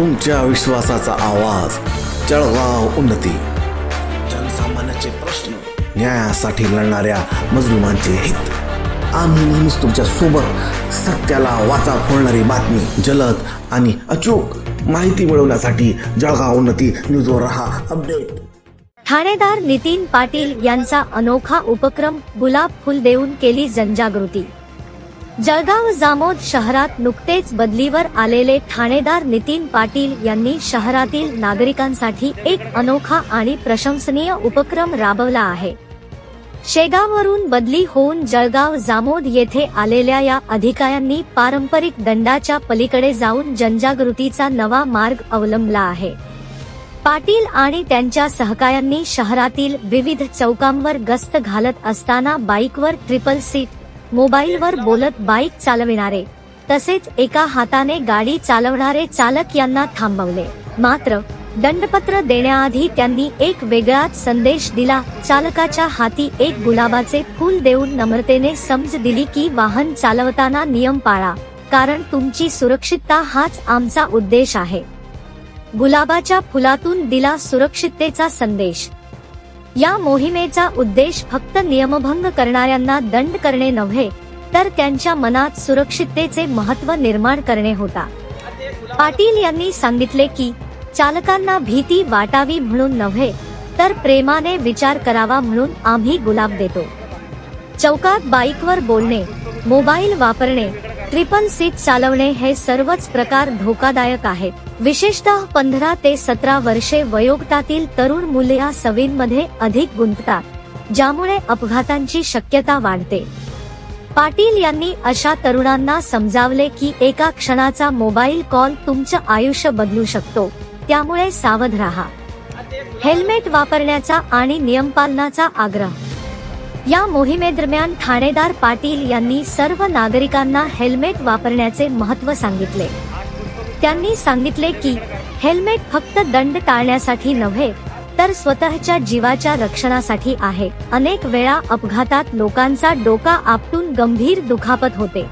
तुमच्या विश्वासाचा आवाज जळगाव उन्नती. जनसामान्याचे प्रश्न न्यायासाठी लढणाऱ्या मजलुमांचे हित. आम्ही नेहमीच तुमच्यासोबत सत्याला वाचा फोडणारी बातमी जलद आणि अचूक माहिती मिळवण्यासाठी जळगाव उन्नती न्यूजवर रहा अपडेट. ठाणेदार नितीन पाटील यांचा अनोखा उपक्रम गुलाब फुल देऊन केली जनजागृती. जळगाव जामोद शहरात नुकतेच बदलीवर आलेले ठाणेदार नितीन पाटील यांनी शहरातील नागरिकांसाठी एक अनोखा आणि प्रशंसनीय उपक्रम राबवला आहे. शेगाववरून बदली होऊन जळगाव जामोद येथे आलेल्या या अधिकाऱ्यांनी पारंपरिक दंडाच्या पलीकडे जाऊन जनजागृतीचा नवा मार्ग अवलंबला आहे. पाटील आणि त्यांच्या सहकाऱ्यांनी शहरातील विविध चौकांवर गस्त घालत असताना बाईकवर ट्रिपल सीट मोबाईलवर बोलत बाईक चालविणारे. तसेच एका हाताने गाडी चालवणारे चालक यांना थांबवले. मात्र दंडपत्र देण्याआधी त्यांनी एक वेगळाच संदेश दिला. चालकाच्या हाती एक गुलाबाचे फूल देऊन नम्रतेने समज दिली की वाहन चालवताना नियम पाळा. कारण तुमची सुरक्षितता हाच आमचा उद्देश आहे. गुलाबाच्या फुलातून दिला सुरक्षिततेचा संदेश. या मोहिमेचा उद्देश फक्त नियमभंग करणाऱ्यांना दंड करणे नव्हे तर त्यांच्या मनात सुरक्षिततेचे महत्त्व निर्माण करणे होता. पाटील यांनी सांगितले की चालकांना भीती वाटावी म्हणून नव्हे तर प्रेमाने विचार करावा म्हणून आम्ही गुलाब देतो. चौकात बाईकवर बोलणे मोबाईल वापरणे ट्रिपल सीट चालवणे हे सर्वच प्रकार धोकादायक आहेत. विशेषतः पंधरा ते सतरा वर्षे वयोगटातील तरुण मुले या सवयींमध्ये अधिक गुंततात ज्यामुळे अपघातांची शक्यता वाढते. पाटील यांनी अशा तरुणांना समजावले की एका क्षणाचा मोबाईल कॉल तुमचं आयुष्य बदलू शकतो त्यामुळे सावध राहा. हेल्मेट वापरण्याचा आणि नियमपालनाचा आग्रह या मोहिमेदरम्यान ठाणेदार पाटील यांनी सर्व नागरिकांना हेल्मेट वापरण्याचे महत्त्व सांगितले. त्यांनी सांगितले की हेल्मेट फक्त दंड टाळण्यासाठी नव्हे तर स्वतःच्या जीवाच्या रक्षणासाठी आहे. अनेक वेळा अपघातात लोकांचा डोका आपटून गंभीर दुखापत होते.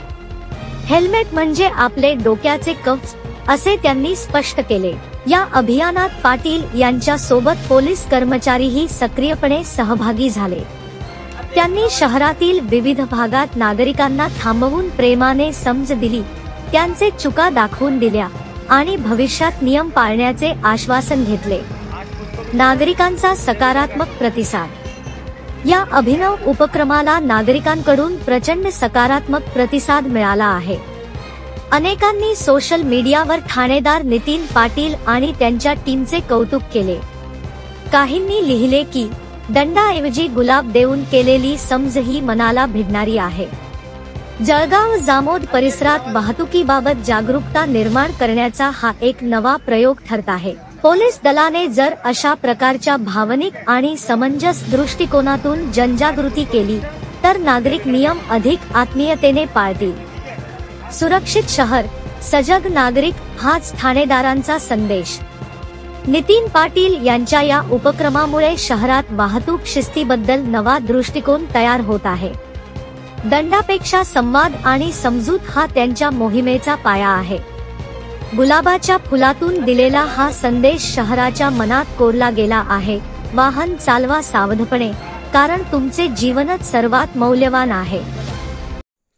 हेल्मेट म्हणजे आपले डोक्याचे कवच असे त्यांनी स्पष्ट केले. या अभियानात पाटील यांच्या सोबत पोलीस कर्मचारीही सक्रियपणे सहभागी झाले. त्यांनी शहरातील विविध भागात नागरिकांना थांबवून प्रेमाने समज दिली त्यांचे चुका दाखवून दिल्या आणि भविष्यात नियम पाळण्याचे आश्वासन घेतले. नागरिकांचा सकारात्मक प्रतिसाद. या अभिनव उपक्रमाला नागरिकांकडून प्रचंड सकारात्मक प्रतिसाद मिळाला आहे. अनेकांनी सोशल मीडियावर ठाणेदार नितीन पाटील आणि त्यांच्या टीमचे कौतुक केले. काहींनी लिहिले की दंडाऐवजी गुलाब देऊन केलेली समज ही मनाला भिडणारी आहे. जळगाव जामोद परिसरात वाहतुकीबाबत जागरूकता निर्माण करण्याचा हा एक नवा प्रयोग ठरत आहे. पोलीस दलाने जर अशा प्रकारच्या भावनिक आणि समंजस दृष्टिकोनातून जनजागृती केली तर नागरिक नियम अधिक आत्मीयतेने पाळतील. सुरक्षित शहर सजग नागरिक हाच ठाणेदारांचा संदेश. नितीन पाटील यांच्या या उपक्रमामुळे शहरात वाहतूक शिस्तीबद्दल नवा दृष्टिकोन तयार होत आहे. दंडापेक्षा संवाद आणि समजूत हा त्यांच्या मोहिमेचा पाया आहे. गुलाबाच्या फुलातून दिलेला हा संदेश शहराच्या मनात कोरला गेला आहे. वाहन चालवा सावधपणे कारण तुमचे जीवनच सर्वात मौल्यवान आहे.